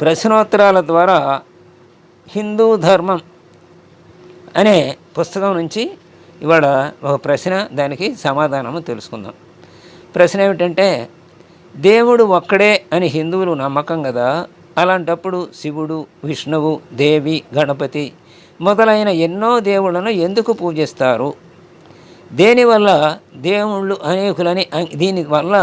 ప్రశ్నోత్తరాల ద్వారా హిందూ ధర్మం అనే పుస్తకం నుంచి ఇవాళ ఒక ప్రశ్న దానికి సమాధానము తెలుసుకుందాం. ప్రశ్న ఏమిటంటే దేవుడు ఒక్కడే అని హిందువులు నమ్మకం కదా అలాంటప్పుడు శివుడు విష్ణువు దేవి గణపతి మొదలైన ఎన్నో దేవుళ్ళను ఎందుకు పూజిస్తారు? దేనివల్ల దేవుళ్ళు అనేకులని దీనివల్ల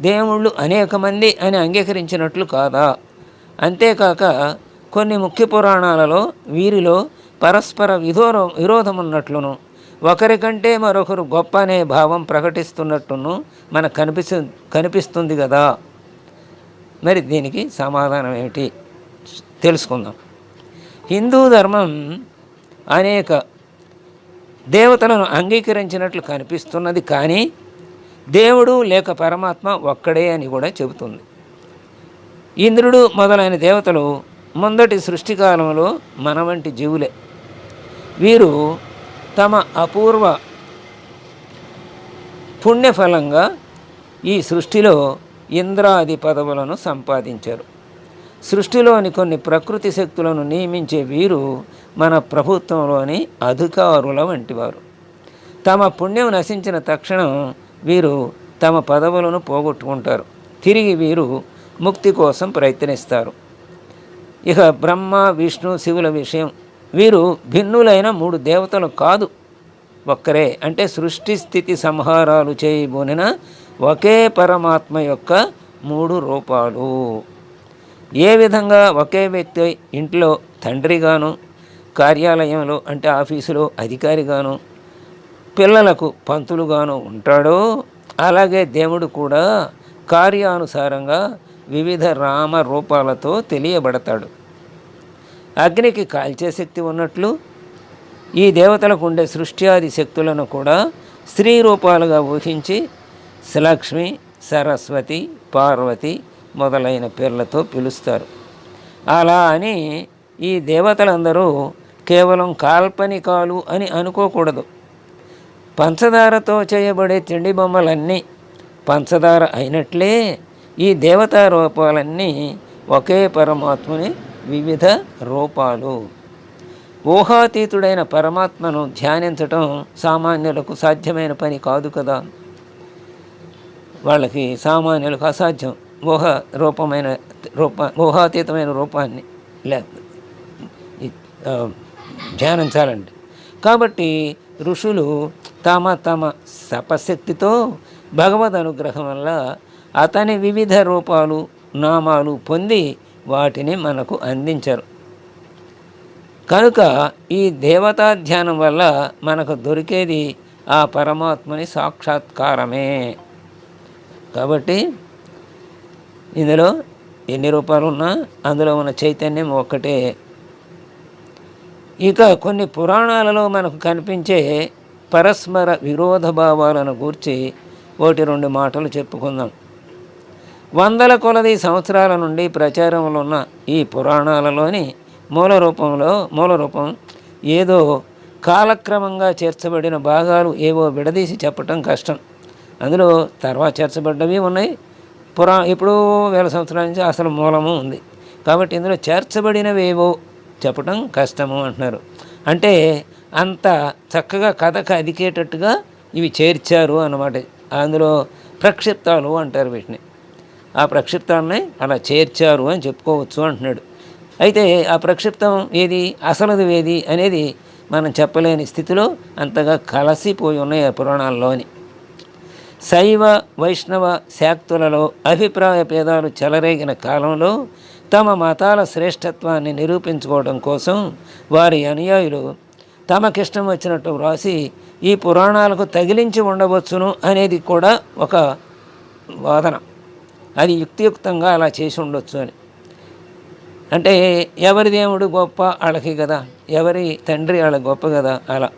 దేవుళ్ళు అనేక మంది అని అంగీకరించినట్లు కాదా? అంతేకాక కొన్ని ముఖ్య పురాణాలలో వీరిలో పరస్పర విధోర విరోధం ఉన్నట్లును ఒకరికంటే మరొకరు గొప్ప అనే భావం ప్రకటిస్తున్నట్టును మనకు కనిపిస్తు కనిపిస్తుంది కదా మరి దీనికి సమాధానం ఏమిటి తెలుసుకుందాం. హిందూ ధర్మం అనేక దేవతలను అంగీకరించినట్లు కనిపిస్తున్నది కానీ దేవుడు లేక పరమాత్మ ఒక్కడే అని కూడా చెబుతుంది. ఇంద్రుడు మొదలైన దేవతలు ముందటి సృష్టికాలంలో మన వంటి జీవులే. వీరు తమ అపూర్వ పుణ్యఫలంగా ఈ సృష్టిలో ఇంద్రాది పదవులను సంపాదించారు. సృష్టిలోని కొన్ని ప్రకృతి శక్తులను నియమించే వీరు మన ప్రభుత్వంలోని అధికారుల వంటివారు. తమ పుణ్యం నశించిన తక్షణం వీరు తమ పదవులను పోగొట్టుకుంటారు. తిరిగి వీరు ముక్తి కోసం ప్రయత్నిస్తారు. ఇక బ్రహ్మ విష్ణు శివుల విషయం. వీరు భిన్నులైన మూడు దేవతలు కాదు. ఒక్కరే అంటే సృష్టి స్థితి సంహారాలు చేయబోనిన ఒకే పరమాత్మ యొక్క మూడు రూపాలు. ఏ విధంగా ఒకే వ్యక్తి ఇంట్లో తండ్రిగాను కార్యాలయంలో అంటే ఆఫీసులో అధికారిగాను పిల్లలకు పంతులుగాను ఉంటాడో అలాగే దేవుడు కూడా కార్యానుసారంగా వివిధ రామ రూపాలతో తెలియబడతాడు. అగ్నికి కాల్చే శక్తి ఉన్నట్లు ఈ దేవతలకు ఉండే సృష్ట్యాది శక్తులను కూడా స్త్రీ రూపాలుగా ఊహించి లక్ష్మి సరస్వతి పార్వతి మొదలైన పేర్లతో పిలుస్తారు. అలా అని ఈ దేవతలందరూ కేవలం కాల్పనికాలు అని అనుకోకూడదు. పంచదారతో చేయబడే తిండి బొమ్మలన్నీ పంచదార అయినట్లే ఈ దేవతా రూపాలన్నీ ఒకే పరమాత్ముని వివిధ రూపాలు. ఊహాతీతుడైన పరమాత్మను ధ్యానించటం సామాన్యులకు సాధ్యమైన పని కాదు కదా. వాళ్ళకి సామాన్యులకు అసాధ్యం. ఊహ రూపమైన రూప ఊహాతీతమైన రూపాన్ని లే ధ్యానించాలండి. కాబట్టి ఋషులు తమ తమ తపశక్తితో భగవద్ అనుగ్రహం వల్ల అతని వివిధ రూపాలు నామాలు పొంది వాటిని మనకు అందించరు. కనుక ఈ దేవతా ధ్యానం వల్ల మనకు దొరికేది ఆ పరమాత్మని సాక్షాత్కారమే. కాబట్టి ఇందులో ఎన్ని రూపాలు ఉన్నా అందులో ఉన్న చైతన్యం ఒక్కటే. ఇక కొన్ని పురాణాలలో మనకు కనిపించే పరస్పర విరోధ భావాలను గూర్చి ఒకటి రెండు మాటలు చెప్పుకుందాం. వందల కొలది సంవత్సరాల నుండి ప్రచారంలో ఉన్న ఈ పురాణాలలోని మూల రూపంలో మూల రూపం ఏదో కాలక్రమంగా చేర్చబడిన భాగాలు ఏవో విడదీసి చెప్పటం కష్టం. అందులో తర్వాత చేర్చబడ్డవి ఉన్నాయి. పురా ఇప్పుడు వేల సంవత్సరాల నుంచి అసలు మూలము ఉంది. కాబట్టి ఇందులో చేర్చబడినవేవో చెప్పటం కష్టము అంటున్నారు. అంటే అంత చక్కగా కథకు అదికేటట్టుగా ఇవి చేర్చారు అన్నమాట. అందులో ప్రక్షిప్తాలు అంటారు వీటిని. ఆ ప్రక్షిప్తాన్ని అలా చేర్చారు అని చెప్పుకోవచ్చు అంటున్నాడు. అయితే ఆ ప్రక్షిప్తం ఏది? అసలుది ఏది? అనేది మనం చెప్పలేని స్థితిలో అంతగా కలసిపోయి ఉన్నాయి ఆ పురాణాల్లోని. శైవ వైష్ణవ శాక్తులలో అభిప్రాయ భేదాలు చెలరేగిన కాలంలో తమ మతాల శ్రేష్టత్వాన్ని నిరూపించుకోవడం కోసం వారి అనుయాయులు తమకిష్టం వచ్చినట్టు వ్రాసి ఈ పురాణాలకు తగిలించి ఉండవచ్చును అనేది కూడా ఒక వాదన. అది యుక్తియుక్తంగా అలా చేసి ఉండొచ్చు అని. అంటే ఎవరి దేవుడు గొప్ప వాళ్ళకి కదా ఎవరి తండ్రి వాళ్ళ గొప్ప కదా అలా.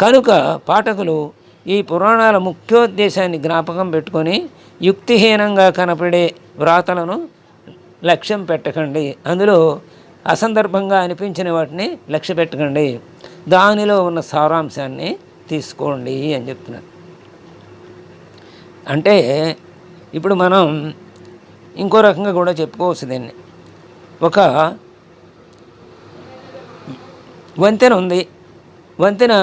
కనుక పాఠకులు ఈ పురాణాల ముఖ్యోద్దేశాన్ని జ్ఞాపకం పెట్టుకొని యుక్తిహీనంగా కనపడే వ్రాతలను లక్ష్యం పెట్టకండి. అందులో అసందర్భంగా అనిపించిన వాటిని లక్ష్య పెట్టకండి. దానిలో ఉన్న సారాంశాన్ని తీసుకోండి అని చెప్తున్నారు. అంటే ఇప్పుడు మనం ఇంకో రకంగా కూడా చెప్పుకోవచ్చు దీన్ని ఒక వంతెన ఉంది. వంతెన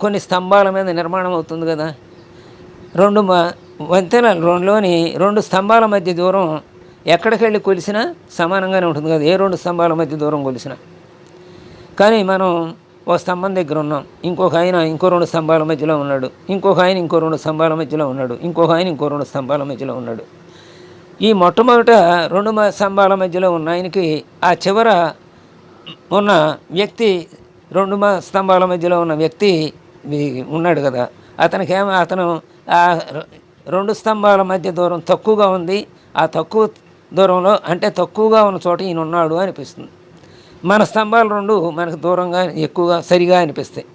కొన్ని స్తంభాల మీద నిర్మాణం అవుతుంది కదా. రెండు మ రెండులోని రెండు స్తంభాల మధ్య దూరం ఎక్కడికి వెళ్ళి కొలిసినా సమానంగానే ఉంటుంది కదా. ఏ రెండు స్తంభాల మధ్య దూరం కొలిసినా. కానీ మనం ఓ స్తంభం దగ్గర ఉన్నాం. ఇంకొక ఆయన ఇంకో రెండు స్తంభాల మధ్యలో ఉన్నాడు. ఇంకొక ఆయన ఇంకో రెండు స్తంభాల మధ్యలో ఉన్నాడు. ఇంకొక ఆయన ఇంకో రెండు స్తంభాల మధ్యలో ఉన్నాడు. ఈ మొట్టమొదట రెండు మ- స్తంభాల మధ్యలో ఉన్న ఆయనకి ఆ చివర ఉన్న వ్యక్తి రెండు స్తంభాల మధ్యలో ఉన్న వ్యక్తి ఉన్నాడు కదా. అతనికి ఏమో అతను ఆ రెండు స్తంభాల మధ్య దూరం తక్కువగా ఉంది. ఆ తక్కువ దూరంలో అంటే తక్కువగా ఉన్న చోట ఈయన ఉన్నాడు అనిపిస్తుంది. మన స్తంభాలు రెండు మనకు దూరంగా ఎక్కువగా సరిగా అనిపిస్తాయి.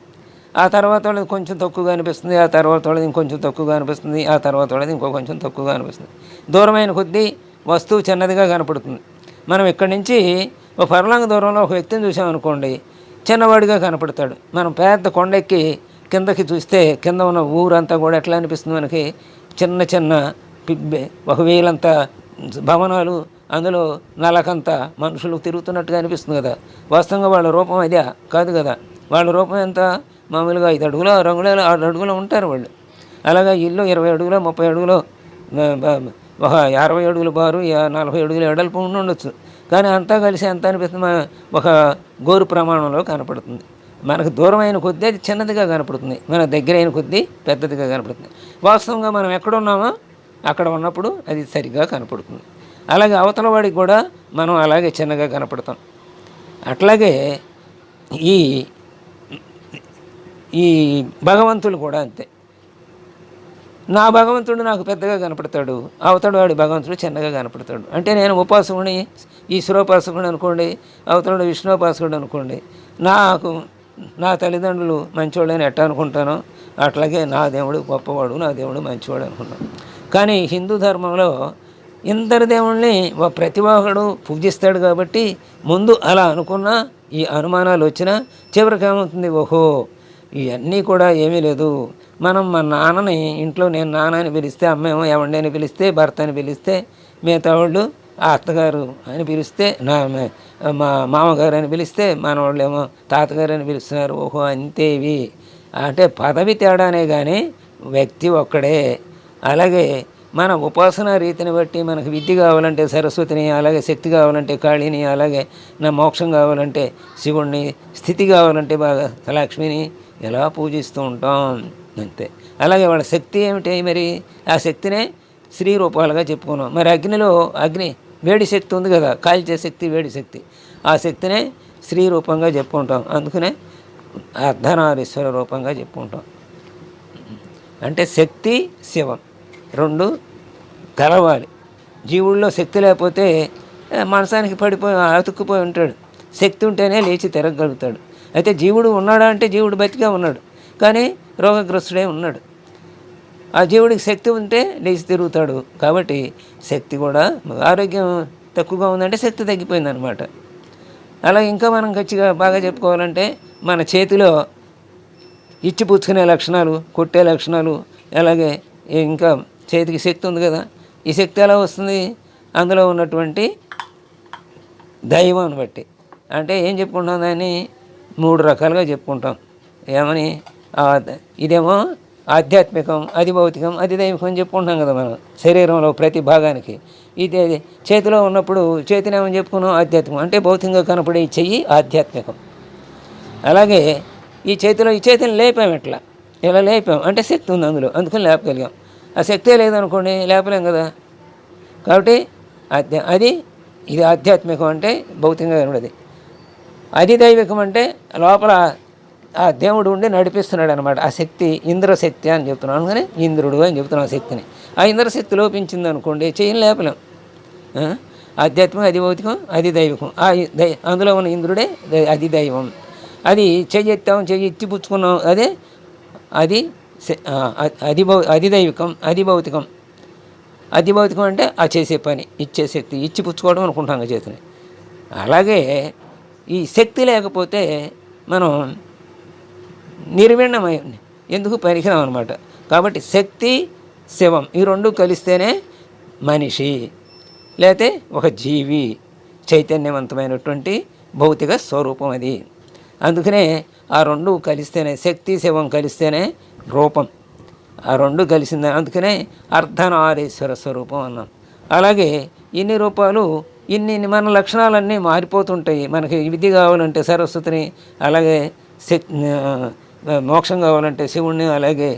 ఆ తర్వాత వాళ్ళది కొంచెం తక్కువగా అనిపిస్తుంది ఆ తర్వాత వాళ్ళది ఇంకొంచెం తక్కువగా అనిపిస్తుంది ఆ తర్వాత వాళ్ళది ఇంకో కొంచెం తక్కువగా అనిపిస్తుంది. దూరమైన కొద్దీ వస్తువు చిన్నదిగా కనపడుతుంది. మనం ఇక్కడి నుంచి ఒక పర్లాంగ దూరంలో ఒక వ్యక్తిని చూసామనుకోండి చిన్నవాడిగా కనపడతాడు. మనం పెద్ద కొండెక్కి కిందకి చూస్తే కింద ఉన్న ఊరంతా కూడా ఎట్లా అనిపిస్తుంది మనకి? చిన్న చిన్న ఒక వేలంత భవనాలు అందులో నలకంత మనుషులు తిరుగుతున్నట్టుగా అనిపిస్తుంది కదా. వాస్తవంగా వాళ్ళ రూపం అదే కాదు కదా. వాళ్ళ రూపం ఎంత? మామూలుగా ఐదు అడుగులు ఆరు అడుగులు ఆరు అడుగులు ఉంటారు వాళ్ళు. అలాగా ఇల్లు ఇరవై అడుగులు ముప్పై అడుగులు ఒక అరవై అడుగులు బారు నలభై అడుగులు ఎడల్పు ఉండి ఉండొచ్చు. కానీ అంతా కలిసి ఎంత అనిపిస్తుంది? మన ఒక గోరు ప్రమాణంలో కనపడుతుంది. మనకు దూరమైన కొద్దీ అది చిన్నదిగా కనపడుతుంది. మన దగ్గర అయిన కొద్దీ పెద్దదిగా కనపడుతుంది. వాస్తవంగా మనం ఎక్కడ ఉన్నామో అక్కడ ఉన్నప్పుడు అది సరిగ్గా కనపడుతుంది. అలాగే అవతల వాడికి కూడా మనం అలాగే చిన్నగా కనపడతాం. అట్లాగే ఈ ఈ భగవంతుడు కూడా అంతే. నా భగవంతుడు నాకు పెద్దగా కనపడతాడు అవతడు వాడి భగవంతుడు చిన్నగా కనపడతాడు. అంటే నేను ఉపాసకుని ఈశ్వరోపాసకుడు అనుకోండి అవతడు విష్ణుపాసకుడు అనుకోండి నాకు నా తల్లిదండ్రులు మంచివాళ్ళని ఎట్ట అనుకుంటాను అట్లాగే నా దేవుడు గొప్పవాడు నా దేవుడు మంచివాడు అనుకున్నాను కానీ హిందూ ధర్మంలో ఇందరి దేవుణ్ణి ఒక ప్రతి ఒక్కడు పూజిస్తాడు కాబట్టి ముందు అలా అనుకున్నా ఈ అనుమానాలు వచ్చినా చివరికి ఏమవుతుంది? ఓహో ఇవన్నీ కూడా ఏమీ లేదు. మనం మా నాన్నని ఇంట్లో నేను నాన్న అని పిలిస్తే అమ్మేమో ఏమండి అని పిలిస్తే భర్త అని పిలిస్తే మిగతా వాళ్ళు ఆ అత్తగారు అని పిలిస్తే నా మా మామగారు అని పిలిస్తే మనవాళ్ళేమో ఏమో తాతగారు అని పిలుస్తున్నారు. ఓహో అంతేవి. అంటే పదవి తేడానే కానీ వ్యక్తి ఒక్కడే. అలాగే మన ఉపాసన రీతిని బట్టి మనకు విద్య కావాలంటే సరస్వతిని అలాగే శక్తి కావాలంటే కాళీని అలాగే నా మోక్షం కావాలంటే శివుణ్ణి స్థితి కావాలంటే బాగా లక్ష్మిని ఎలా పూజిస్తూ ఉంటాం? అంతే. అలాగే వాళ్ళ శక్తి ఏమిటి మరి? ఆ శక్తినే స్త్రీ రూపాలుగా చెప్పుకున్నాం. మరి అగ్నిలో అగ్ని వేడి శక్తి ఉంది కదా కాల్చే శక్తి వేడి శక్తి. ఆ శక్తినే స్త్రీ రూపంగా చెప్పుకుంటాం. అందుకనే అర్ధనారీశ్వర రూపంగా చెప్పుకుంటాం. అంటే శక్తి శివం. రెండు కలవాలి జీవుల్లో శక్తి లేకపోతే మనసానికి పడిపోయి అతుక్కుపోయి ఉంటాడు. శక్తి ఉంటేనే లేచి తిరగలుగుతాడు అయితే జీవుడు ఉన్నాడా అంటే జీవుడు బతికే ఉన్నాడు. కానీ రోగగ్రస్తుడే ఉన్నాడు. ఆ జీవుడికి శక్తి ఉంటే లేచి తిరుగుతాడు. కాబట్టి శక్తి కూడా ఆరోగ్యం తక్కువగా ఉందంటే శక్తి తగ్గిపోయిందనమాట అలా ఇంకా మనం గట్టిగా బాగా చెప్పుకోవాలంటే మన చేతిలో ఇచ్చి పుచ్చుకునే లక్షణాలు కొట్టే లక్షణాలు అలాగే ఇంకా చేతికి శక్తి ఉంది కదా ఈ శక్తి ఎలా వస్తుంది? అందులో ఉన్నటువంటి దైవాన్ని బట్టి. అంటే ఏం చెప్పుకుంటాం దాన్ని? మూడు రకాలుగా చెప్పుకుంటాం. ఏమని? ఇదేమో ఆధ్యాత్మికం అది భౌతికం అది దైవికం అని చెప్పుకుంటాం కదా మనం. శరీరంలో ప్రతి భాగానికి. ఇది చేతిలో ఉన్నప్పుడు చేతిని ఏమని చెప్పుకున్నాం? ఆధ్యాత్మికం. అంటే భౌతికంగా కనపడే ఈ చెయ్యి ఆధ్యాత్మికం. అలాగే ఈ చేతిలో ఈ చేతిని లేపాం ఎట్లా? ఇలా లేపాం? అంటే శక్తి ఉంది అందులో. అందుకని లేపగలిగాం. ఆ శక్తే లేదనుకోండి లేపలేం కదా. కాబట్టి అధ్యా అది ఇది ఆధ్యాత్మికం అంటే భౌతికంగా ఉన్నది అది దైవికం అంటే లోపల ఆ దేవుడు ఉండి నడిపిస్తున్నాడు అనమాట ఆ శక్తి ఇంద్రశక్తి అని చెప్తున్నాను కానీ ఇంద్రుడు అని చెప్తున్నాను ఆ శక్తిని. ఆ ఇంద్రశక్తి లోపించింది అనుకోండి చేయని లేపలేం. ఆధ్యాత్మికం అది భౌతికం అది దైవికం. ఆ దై అందులో ఉన్న ఇంద్రుడే అది దైవం. అది చెయ్యి ఎత్తాం చెయ్యి ఎత్తి పుచ్చుకున్నాం అదే అది అధిభౌ అధిదైవికం అధిభౌతికం. అధిభౌతికం అంటే ఆ చేసే పని ఇచ్చే శక్తి ఇచ్చి పుచ్చుకోవడం అనుకుంటాం ఆ చేతిని. అలాగే ఈ శక్తి లేకపోతే మనం నిర్విణమై ఎందుకు పనికిరాం అనమాట కాబట్టి శక్తి శివం ఈ రెండు కలిస్తేనే మనిషి లేతే ఒక జీవి చైతన్యవంతమైనటువంటి భౌతిక స్వరూపం అది. అందుకనే ఆ రెండు కలిస్తేనే శక్తి శివం కలిస్తేనే రూపం. ఆ రెండు కలిసింది. అందుకనే అర్ధనారీశ్వర స్వరూపం అన్నాం అలాగే ఇన్ని రూపాలు ఇన్ని మన లక్షణాలన్నీ మారిపోతుంటాయి. మనకి విధి కావాలంటే సరస్వతిని అలాగే మోక్షం కావాలంటే శివుణ్ణి అలాగే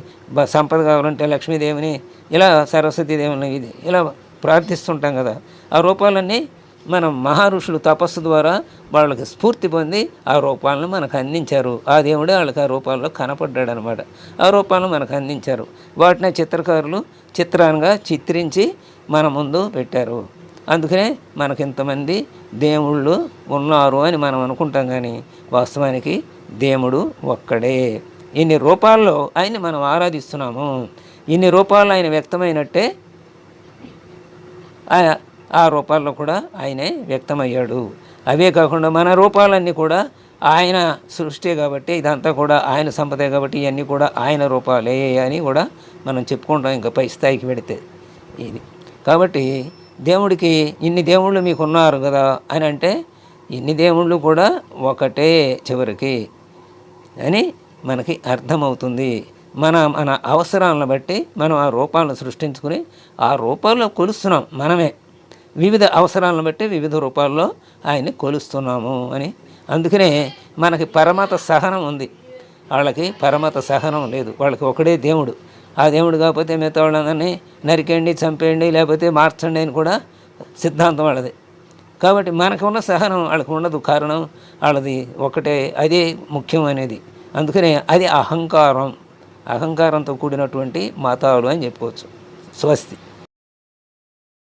సంపద కావాలంటే లక్ష్మీదేవిని ఇలా సరస్వతీదేవిని ఇది ఇలా ప్రార్థిస్తుంటాం కదా. ఆ రూపాలన్నీ మనం మహర్షులు తపస్సు ద్వారా వాళ్ళకి స్ఫూర్తి పొంది ఆ రూపాలను మనకు అందించారు. ఆ దేవుడే వాళ్ళకి ఆ రూపాల్లో కనపడ్డాడు అనమాట ఆ రూపాలను మనకు అందించారు. వాటిని చిత్రకారులు చిత్రాలుగా చిత్రించి మన ముందు పెట్టారు. అందుకనే మనకి ఇంతమంది దేవుళ్ళు ఉన్నారు అని మనం అనుకుంటాం కానీ వాస్తవానికి దేవుడు ఒక్కడే. ఇన్ని రూపాల్లో ఆయన్ని మనం ఆరాధిస్తున్నాము. ఇన్ని రూపాల్లో ఆయన వ్యక్తమైనట్టే ఆ- రూపాల్లో కూడా ఆయనే వ్యక్తమయ్యాడు. అవే కాకుండా మన రూపాలన్నీ కూడా ఆయన సృష్టి కాబట్టి ఇదంతా కూడా ఆయన సంపదే కాబట్టి ఇవన్నీ కూడా ఆయన రూపాలే అని కూడా మనం చెప్పుకుంటాం. ఇంకా పై స్థాయికి పెడితే ఇది. కాబట్టి దేవుడికి ఇన్ని దేవుళ్ళు మీకు ఉన్నారు కదా అని అంటే ఇన్ని దేవుళ్ళు కూడా ఒకటే చివరికి అని మనకి అర్థమవుతుంది. మన మన అవసరాలను బట్టి మనం ఆ రూపాలను సృష్టించుకుని ఆ రూపాల్లో కొలుస్తున్నాం మనమే. వివిధ అవసరాలను బట్టి వివిధ రూపాల్లో ఆయన్ని కొలుస్తున్నాము అని. అందుకనే మనకి పరమత సహనం ఉంది. వాళ్ళకి పరమత సహనం లేదు. వాళ్ళకి ఒకడే దేవుడు. ఆ దేవుడు కాకపోతే మిగతా వాళ్ళందరినీ నరికేయండి చంపేయండి లేకపోతే మార్చండి అని కూడా సిద్ధాంతం వాళ్ళది. కాబట్టి మనకు ఉన్న సహనం వాళ్ళకు ఉండదు. కారణం వాళ్ళది ఒకటే అదే అనేది. అందుకనే అది అహంకారం. అహంకారంతో కూడినటువంటి మతాలు అని చెప్పుకోవచ్చు. స్వస్తి.